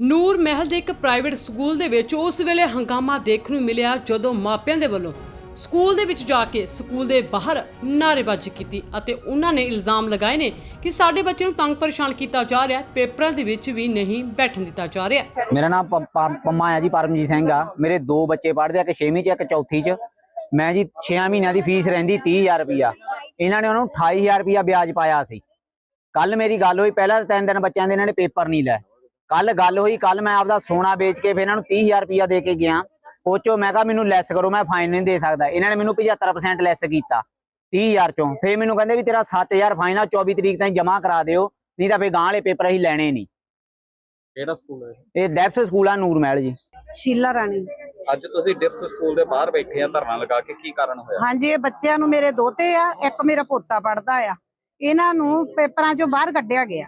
ਨੂਰ ਮਹਿਲ ਦੇ ਇੱਕ private school ਦੇ ਵਿੱਚ ਉਸ ਵੇਲੇ ਹੰਗਾਮਾ ਦੇਖਣ ਨੂੰ ਮਿਲਿਆ ਜਦੋਂ ਮਾਪਿਆਂ ਦੇ ਵੱਲੋਂ ਸਕੂਲ ਦੇ ਵਿੱਚ ਜਾ ਕੇ ਸਕੂਲ ਦੇ ਬਾਹਰ ਨਾਅਰੇਬਾਜ਼ੀ ਕੀਤੀ ਅਤੇ ਉਹਨਾਂ ਨੇ ਇਲਜ਼ਾਮ ਲਗਾਏ ਨੇ ਕਿ ਸਾਡੇ ਬੱਚੇ ਨੂੰ ਤੰਗ ਪਰੇਸ਼ਾਨ ਕੀਤਾ ਜਾ ਰਿਹਾ ਹੈ, ਪੇਪਰਾਂ ਦੇ ਵਿੱਚ ਵੀ ਨਹੀਂ ਬੈਠਣ ਦਿੱਤਾ ਜਾ ਰਿਹਾ ਮੇਰਾ ਨਾਮ ਪ- ਪ- ਪੰਮਾ ਹੈ ਜੀ, ਪਰਮਜੀਤ ਸਿੰਘ ਆ। ਮੇਰੇ ਦੋ ਬੱਚੇ ਪੜ੍ਹਦੇ ਆ, ਇੱਕ 6ਵੀਂ ਚ, ਇੱਕ ਚੌਥੀ ਚ। ਮੈਂ ਜੀ 6 ਮਹੀਨਿਆਂ ਦੀ ਫੀਸ ਰਹਿੰਦੀ 30000 ਰੁਪਿਆ ਇਹਨਾਂ ਨੇ ਉਹਨੂੰ 28000 ਰੁਪਿਆ ਵਿਆਜ ਪਾਇਆ ਸੀ। ਕੱਲ ਮੇਰੀ ਗੱਲ ਹੋਈ, ਪਹਿਲਾਂ ਤਾਂ ਤਿੰਨ ਦਿਨ ਬੱਚਿਆਂ ਦੇ ਇਹਨਾਂ ਨੇ ਪੇਪਰ ਨਹੀਂ ਲੈ ਕੱਲ ਗੱਲ ਹੋਈ ਕੱਲ ਮੈਂ ਆਪਦਾ ਸੋਨਾ ਵੇਚ ਕੇ ਫਿਰ ਇਹਨਾਂ ਨੂੰ 30000 ਰੁਪਿਆ ਦੇ ਕੇ ਗਿਆ। ਉਹ ਚੋਂ ਮੈਂ ਕਿਹਾ ਮੈਨੂੰ ਲੈਸ ਕਰੋ ਮੈਂ ਫਾਈਨ ਨਹੀਂ ਦੇ ਸਕਦਾ। ਇਹਨਾਂ ਨੇ ਮੈਨੂੰ 75% ਲੈਸ ਕੀਤਾ 30000 ਚੋਂ। ਫਿਰ ਮੈਨੂੰ ਕਹਿੰਦੇ ਵੀ ਤੇਰਾ 7000 ਫਾਈਨ ਆ 24 ਤਰੀਕ ਤਾਈਂ ਜਮ੍ਹਾਂ ਕਰਾ ਦਿਓ ਨਹੀਂ ਤਾਂ ਫਿਰ ਗਾਂ ਵਾਲੇ ਪੇਪਰ ਅਸੀਂ ਲੈਣੇ ਨਹੀਂ। ਕਿਹੜਾ ਸਕੂਲ ਹੈ ਇਹ? ਇਹ ਡੈਫਸ ਸਕੂਲ ਆ ਨੂਰ ਮਹਿਲ ਜੀ। ਸ਼ੀਲਾ ਰਾਣੀ। ਅੱਜ ਤੁਸੀਂ ਡਿਪਸ ਸਕੂਲ ਦੇ ਬਾਹਰ ਬੈਠੇ ਆ ਧਰਨਾ ਲਗਾ ਕੇ ਕੀ ਕਾਰਨ ਹੋਇਆ? ਹਾਂਜੀ ਇਹ ਬੱਚਿਆਂ ਨੂੰ ਮੇਰੇ ਦੋਤੇ ਆ ਇੱਕ ਮੇਰਾ ਪੋਤਾ ਪੜਦਾ ਆ। ਇਹਨਾਂ ਨੂੰ ਪੇਪਰਾਂ ਚੋਂ ਬਾਹਰ ਕੱਢਿਆ ਗਿਆ।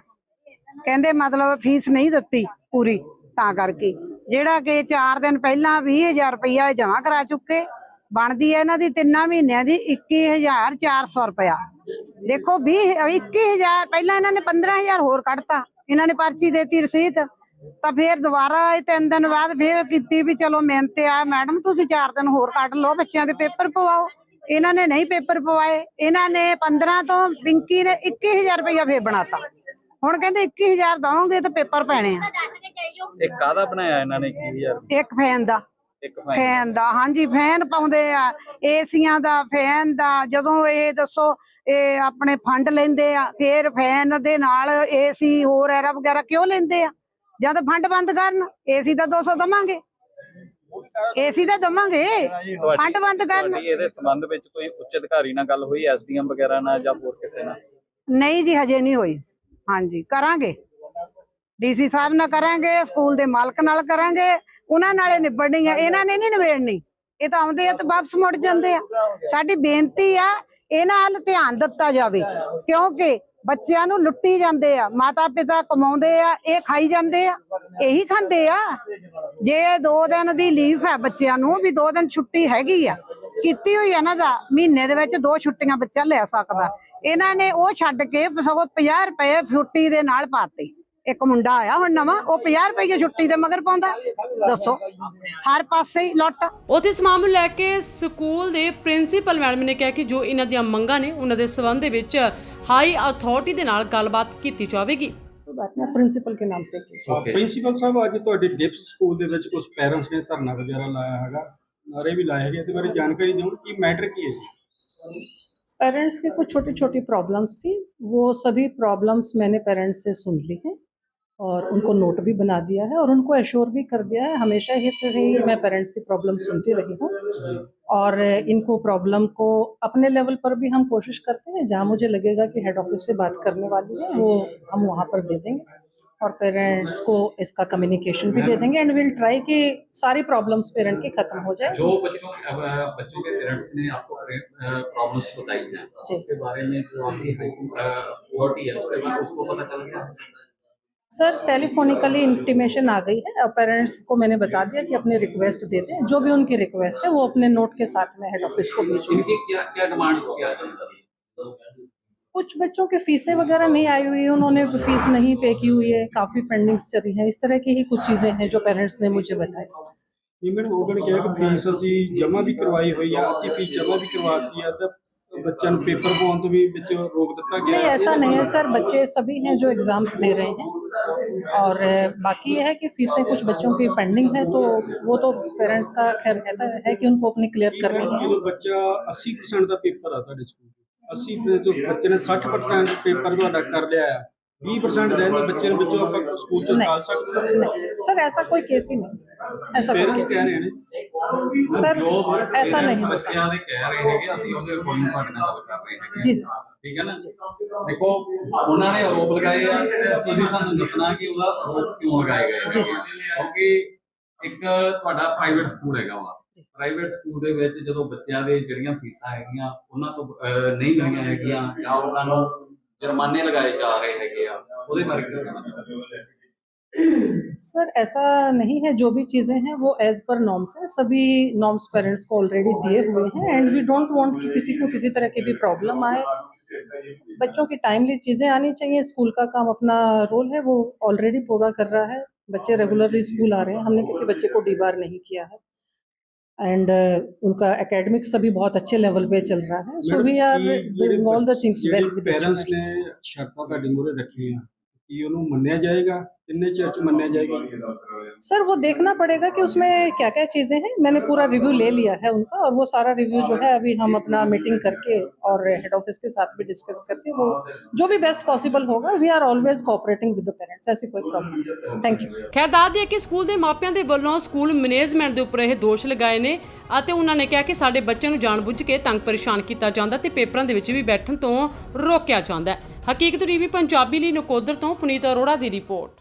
ਕਹਿੰਦੇ ਮਤਲਬ ਫੀਸ ਨਹੀਂ ਦਿੱਤੀ ਪੂਰੀ ਤਾਂ ਕਰਕੇ। ਜਿਹੜਾ ਕਿ 4 ਦਿਨ ਪਹਿਲਾਂ 20000 ਰੁਪਇਆ ਜਮ੍ਹਾਂ ਕਰਾ ਚੁੱਕੇ, ਬਣਦੀ ਹੈ ਇਹਨਾਂ ਦੀ ਤਿੰਨਾਂ ਮਹੀਨਿਆਂ ਦੀ 21400 ਰੁਪਇਆ। ਦੇਖੋ 20 21000 ਪਹਿਲਾਂ ਇਹਨਾਂ ਨੇ 15000 ਹੋਰ ਕੱਢਤਾ। ਇਹਨਾਂ ਨੇ ਪਰਚੀ ਦੇਤੀ ਰਸੀਦ, ਤਾਂ ਫੇਰ ਦੁਬਾਰਾ ਇਹ ਤਿੰਨ ਦਿਨ ਬਾਅਦ ਫੇਰ ਕੀਤੀ ਵੀ ਚਲੋ ਮਿਹਨਤ ਆ, ਮੈਡਮ ਤੁਸੀਂ 4 ਦਿਨ ਹੋਰ ਕੱਢ ਲਓ, ਬੱਚਿਆਂ ਦੇ ਪੇਪਰ ਪਵਾਓ। ਇਹਨਾਂ ਨੇ ਨਹੀਂ ਪੇਪਰ ਪਵਾਏ, ਇਹਨਾਂ ਨੇ 15 ਤੋਂ ਪਿੰਕੀ ਨੇ 21000 ਰੁਪਇਆ ਫੇਰ ਬਣਾਤਾ। ਹੁਣ ਕਹਿੰਦੇ 21000 ਦਵਾਂਗੇ ਤਾਂ ਪੇਪਰ ਪੈਣੇ ਆ। ਇਹ ਕਾਹਦਾ ਬਣਾਇਆ ਇਹਨਾਂ ਨੇ ਕੀ ਯਾਰ ਇੱਕ ਫੈਨ ਦਾ। ਇੱਕ ਫੈਨ ਦਾ। ਹਾਂਜੀ ਫੈਨ ਪਾਉਂਦੇ ਆ ਏਸੀਆਂ ਦਾ ਫੈਨ ਦਾ ਜਦੋਂ ਇਹ ਦੱਸੋ ਇਹ ਆਪਣੇ ਫੰਡ ਲੈਂਦੇ ਆ ਫੇਰ ਫੈਨ ਦੇ ਨਾਲ ਏਸੀ ਹੋਰ ਐਰਾ ਵਗੈਰਾ ਕਿਉਂ ਲੈਂਦੇ ਆ? ਜਦ ਫੰਡ ਬੰਦ ਕਰਨ ਏਸੀ ਦਾ 200 ਦਵਾਂਗੇ। ਏਸੀ ਦਾ ਦਵਾਂਗੇ ਫੰਡ ਬੰਦ ਕਰਨ। ਇਹਦੇ ਸੰਬੰਧ ਵਿੱਚ ਕੋਈ ਉੱਚ ਅਧਿਕਾਰੀ ਨਾਲ ਗੱਲ ਹੋਈ ਐਸਡੀਐਮ ਵਗੈਰਾ ਨਾਲ ਜਾਂ ਹੋਰ ਕਿਸੇ ਨਾਲ? ਨਹੀਂ ਜੀ ਹਜੇ ਨਹੀਂ ਹੋਈ। ਹਾਂਜੀ, ਕਰਾਂਗੇ। ਡੀਸੀ ਸਾਹਿਬ ਨਾਲ ਕਰਾਂਗੇ, ਸਕੂਲ ਦੇ ਮਾਲਕ ਨਾਲ ਕਰਾਂਗੇ, ਉਹਨਾਂ ਨਾਲੇ ਨਿਬੜਨੀ ਆ, ਇਹਨਾਂ ਨੇ ਨਹੀਂ ਨਿਬੇੜਨੀ। ਇਹ ਤਾਂ ਆਉਂਦੇ ਆ ਤੇ ਵਾਪਸ ਮੁੜ ਜਾਂਦੇ ਆ। ਸਾਡੀ ਬੇਨਤੀ ਆ, ਇਹਨਾਂ ਵੱਲ ਧਿਆਨ ਦਿੱਤਾ ਜਾਵੇ, ਕਿਉਂਕਿ ਬੱਚਿਆਂ ਨੂੰ ਲੁੱਟੀ ਜਾਂਦੇ ਆ ਮਾਤਾ ਪਿਤਾ ਕਮਾਉਂਦੇ ਆ, ਇਹ ਖਾਈ ਜਾਂਦੇ ਆ, ਇਹੀ ਖਾਂਦੇ ਆ। ਜੇ ਦੋ ਦਿਨ ਦੀ ਲੀਵ ਹੈ ਬੱਚਿਆਂ ਨੂੰ, ਵੀ ਦੋ ਦਿਨ ਛੁੱਟੀ ਹੈਗੀ ਆ, ਕੀਤੀ ਹੋਈ ਆ ਨਾ ਦਾ ਮਹੀਨੇ ਦੇ ਵਿੱਚ ਦੋ ਛੁੱਟੀਆਂ ਬੱਚਾ ਲੈ ਸਕਦਾ। ਇਹਨਾਂ ਨੇ ਉਹ ਛੱਡ ਕੇ ਸਗੋਂ 50 ਰੁਪਏ ਛੁੱਟੀ ਦੇ ਨਾਲ ਪਾਤੇ। ਇੱਕ ਮੁੰਡਾ ਆਇਆ ਹੁਣ ਨਵਾਂ ਉਹ 50 ਰੁਪਏ ਛੁੱਟੀ ਦੇ ਮਗਰ ਪਾਉਂਦਾ। ਦੱਸੋ ਹਰ ਪਾਸੇ ਹੀ ਲੁੱਟ। ਉਥੇ ਇਸ ਨੂੰ ਲੈ ਕੇ ਸਕੂਲ ਦੇ ਪ੍ਰਿੰਸੀਪਲ ਮੈਡਮ ਨੇ ਕਿਹਾ ਕਿ ਜੋ ਇਹਨਾਂ ਦੀਆਂ ਮੰਗਾਂ ਨੇ ਉਹਨਾਂ ਦੇ ਸਬੰਧ ਦੇ ਵਿੱਚ ਹਾਈ ਅਥਾਰਟੀ ਦੇ ਨਾਲ ਗੱਲਬਾਤ ਕੀਤੀ ਜਾਵੇਗੀ। ਪ੍ਰਿੰਸੀਪਲ ਦੇ ਨਾਮ ਸੇ ਪ੍ਰਿੰਸੀਪਲ ਸਾਹਿਬ ਦੇ ਵਿੱਚ ਉਸ ਪੇਰੈਂਟਸ ਨੇ ਧਰਨਾ ਵਗੈਰਾ ਲਾਇਆ ਹੈਗਾ। ਨਾਰੇ ਵੀ ਲਾਏ ਹੈਗੇ ਇਹਦੇ ਬਾਰੇ ਜਾਣਕਾਰੀ ਦਿਓ ਕਿ ਮੈਟਰ ਕੀ ਹੈ ਜੀ? पेरेंट्स के कुछ छोटी छोटी प्रॉब्लम्स थी, वो सभी प्रॉब्लम्स मैंने पेरेंट्स से सुन ली हैं और उनको नोट भी बना दिया है और उनको एश्योर भी कर दिया है। हमेशा ही से ही मैं पेरेंट्स की प्रॉब्लम सुनती रही हूँ और इनको प्रॉब्लम को अपने लेवल पर भी हम कोशिश करते हैं। जहाँ मुझे लगेगा कि हेड ऑफ़िस से बात करने वाली है, वो हम वहाँ पर दे देंगे। और पेरेंट्स को इसका कम्युनिकेशन भी दे देंगे एंड विल ट्राई कि सारी प्रॉब्लम्स पेरेंट की खत्म हो जाए। जो बच्चों के- बच्चों के पेरेंट्स ने आपको प्रॉब्लम्स बताई हैं उसके बारे में जो आपकी अथॉरिटी है उसके बाद उसको पता चल गया? सर टेलीफोनिकली इंटीमेशन आ गई है। पेरेंट्स को मैंने बता दिया कि अपने रिक्वेस्ट दे दें। जो भी उनकी रिक्वेस्ट है वो अपने नोट के साथ में हेड ऑफ़िस को भेजूँगी इनकी क्या क्या डिमांड्स क्या कुछ बच्चों के फीसें वगैरह नहीं आई हुई है उन्होंने फीस नहीं पे की हुई है काफ़ी पेंडिंग्स चली हैं इस तरह की ही कुछ चीज़ें हैं जो पेरेंट्स ने मुझे बताई ਇਹ ਮੈਨੂੰ ਉਹਨਾਂ ਨੇ ਕਿਹਾ ਕਿ ਫੀਸ ਅਸੀਂ ਜਮ੍ਹਾਂ ਵੀ ਕਰਵਾਈ ਹੋਈ ਆ ਅੱਧੀ ਫੀਸ ਜਮ੍ਹਾਂ ਵੀ ਕਰਵਾਤੀ ਆ ਤੇ ਬੱਚਿਆਂ ਨੂੰ ਪੇਪਰ ਪਾਉਣ ਤੋਂ ਵੀ ਵਿੱਚ ਰੋਕ ਦਿੱਤਾ ਗਿਆ नहीं ਹੈ। ऐसा नहीं है सर बच्चे सभी हैं जो एग्ज़ाम्स दे रहे हैं और अ, बाकी ये है कि फीसें कुछ बच्चों की पेंडिंग है तो वो तो पेरेंट्स का खैर कहता है कि उनको अपनी क्लियर करनी है ਜਦੋਂ ਬੱਚਾ 80% ਦਾ ਪੇਪਰ ਆ ਤੁਹਾਡੇ ਸਕੂਲ 80 ਤੋਂ ਬੱਚੇ ਨੇ 60% ਪੇਪਰ ਤੁਹਾਡਾ ਕਰ ਲਿਆ ਆ 20% ਦੇ ਬੱਚੇ ਨੂੰ ਵਿੱਚੋਂ ਆਪਾਂ ਸਕੂਲ ਚੋਂ ਨਿਕਾਲ ਸਕਦੇ ਨਹੀਂ ਸਰ ਐਸਾ ਕੋਈ ਕੇਸ ਹੀ ਨਹੀਂ। ਐਸਾ ਕੋਈ ਕੇਸ ਕਹਿ ਸਰ ਐਸਾ ਨਹੀਂ। ਬੱਚਿਆਂ ਦੇ ਕਹਿ ਰਹੇ ਹੈਗੇ ਅਸੀਂ ਉਹਦੇ ਅਕੋਰਡਿੰਗ ਪੜਨਾ ਕਰ ਰਹੇ ਹੈਗੇ। ਜੀ। ਠੀਕ ਹੈ ਨਾ? ਦੇਖੋ ਉਹਨਾਂ ਨੇ ਆਰੋਪ ਲਗਾਏ ਆ ਤੁਸੀਂ ਸਾਨੂੰ ਦੱਸਣਾ ਕਿ ਉਹਦਾ ਆਰੋਪ ਕਿਉਂ ਲਗਾਏ ਗਏ ਕਿਉਂਕਿ ਇੱਕ ਤੁਹਾਡਾ ਪ੍ਰਾਈਵੇਟ ਸਕੂਲ ਹੈਗਾ ਵਾ। ਜੀ। ਪ੍ਰਾਈਵੇਟ ਸਕੂਲ ਦੇ ਵਿੱਚ ਜਦੋਂ ਬੱਚਿਆਂ ਦੇ ਜਿਹੜੀਆਂ ਫੀਸਾਂ ਹੈਗੀਆਂ ਉਹਨਾਂ ਤੋਂ ਅਹ, ਨਹੀਂ ਮਿਲੀਆਂ ਹੈਗੀਆਂ ਜਾਂ ਉਹਨਾਂ ਨੂੰ ਜੁਰਮਾਨੇ ਲਗਾਏ ਜਾ ਰਹੇ ਹੈਗੇ ਆ ਉਹਦੇ ਬਾਰੇ ਕੀ ਕਹਿਣਾ ਚਾਹੁੰਦੇ सर ऐसा नहीं है जो भी चीज़ें हैं वो एज पर नॉर्म्स है सभी नॉर्म्स पेरेंट्स को ऑलरेडी दिए हुए हैं एंड वी डोंट वांट कि किसी को किसी तरह की भी प्रॉब्लम आए बच्चों की टाइमली चीज़ें आनी चाहिए स्कूल का काम अपना रोल है वो ऑलरेडी पूरा कर रहा है बच्चे रेगुलरली स्कूल आ रहे हैं हमने किसी बच्चे को डीबार नहीं किया है एंड उनका एकेडमिक सभी बहुत अच्छे लेवल पे चल रहा है so we are doing all the things well with parents ਨੇ ਸ਼ਰਤਾਂ ਤੁਹਾਡੇ ਮੂਹਰੇ ਰੱਖੀਆਂ ਕੀ ਉਹਨੂੰ ਮੰਨਿਆ ਜਾਏਗਾ ਕਿੰਨੇ ਚਿਰ ਚ ਮੰਨਿਆ ਜਾਏਗਾ सर वो देखना पड़ेगा कि उसमें क्या क्या चीज़ें हैं मैंने पूरा रिव्यू ले लिया है उनका और वो सारा रिव्यू जो है अभी हम अपना मीटिंग करके और हेड ऑफिस के साथ भी डिस्कस करके वो जो भी बेस्ट पॉसिबल होगा we are always cooperating with the parents ऐसी कोई प्रॉब्लम थैंक यू ਖੈਰ ਦੱਸ ਦਈਏ ਕਿ ਸਕੂਲ ਦੇ ਮਾਪਿਆਂ ਦੇ ਵੱਲੋਂ ਸਕੂਲ ਮੈਨੇਜਮੈਂਟ ਦੇ ਉੱਪਰ ਇਹ ਦੋਸ਼ ਲਗਾਏ ਨੇ ਅਤੇ ਉਹਨਾਂ ਨੇ ਕਿਹਾ ਕਿ ਸਾਡੇ ਬੱਚਿਆਂ ਨੂੰ ਜਾਣਬੁੱਝ ਕੇ ਤੰਗ ਪਰੇਸ਼ਾਨ ਕੀਤਾ ਜਾਂਦਾ ਤੇ ਪੇਪਰਾਂ ਦੇ ਵਿੱਚ ਵੀ ਬੈਠਣ ਤੋਂ ਰੋਕਿਆ ਜਾਂਦਾ ਹੈ ਹਕੀਕਤ ਟੀਵੀ ਪੰਜਾਬੀ ਲਈ ਨਕੋਦਰ ਤੋਂ ਪੁਨੀਤ ਅਰੋੜਾ ਦੀ ਰਿਪੋਰਟ